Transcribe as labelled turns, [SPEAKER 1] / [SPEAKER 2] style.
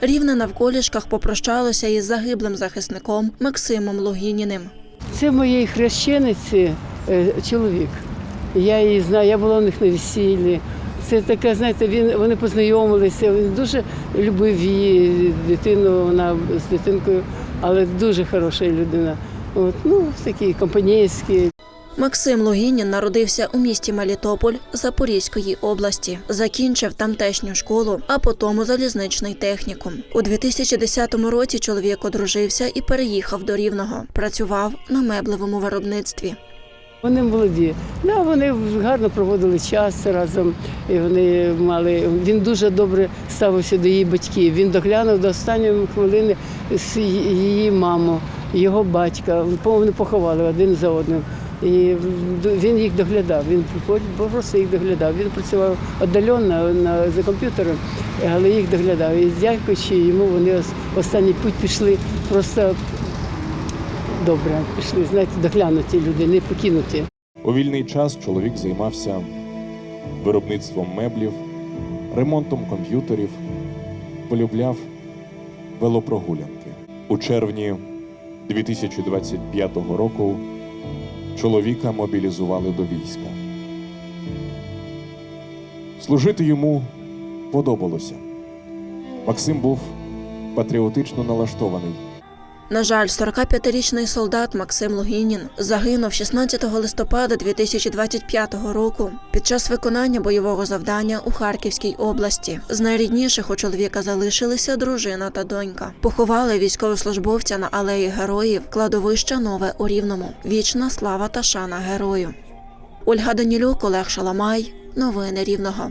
[SPEAKER 1] Рівне навколішках попрощалося із загиблим захисником Максимом Логініним.
[SPEAKER 2] Це моєї хрещениці е, чоловік. Я її знаю, я була у них на весіллі. Це таке, знаєте, він вони познайомилися. Він дуже любив її дитину, вона з дитинкою, але дуже хороша людина. От, ну, такий компанійський.
[SPEAKER 1] Максим Логінін народився у місті Мелітополь Запорізької області. Закінчив тамтешню школу, а потім залізничний технікум. У 2010 році чоловік одружився і переїхав до Рівного. Працював на меблевому виробництві.
[SPEAKER 2] Вони молоді. Да, вони гарно проводили час разом. І вони мали. Він дуже добре ставився до її батьків. Він доглянув до останньої хвилини з її маму, його батька. Вони поховали один за одним. І він їх доглядав. Він просто їх доглядав. Він працював віддалено за комп'ютером, але їх доглядав. І дякуючи йому, вони останній путь пішли просто добре. Пішли, знаєте, доглянуті люди, не покинуті.
[SPEAKER 3] У вільний час чоловік займався виробництвом меблів, ремонтом комп'ютерів, полюбляв велопрогулянки. У червні 2025 року чоловіка мобілізували до війська. Служити йому подобалося. Максим був патріотично налаштований.
[SPEAKER 1] На жаль, 45-річний солдат Максим Логінін загинув 16 листопада 2025 року під час виконання бойового завдання у Харківській області. З найрідніших у чоловіка залишилися дружина та донька. Поховали військовослужбовця на алеї героїв кладовища Нове у Рівному. Вічна слава та шана герою. Ольга Данілюк, Олег Шаламай. Новини Рівного.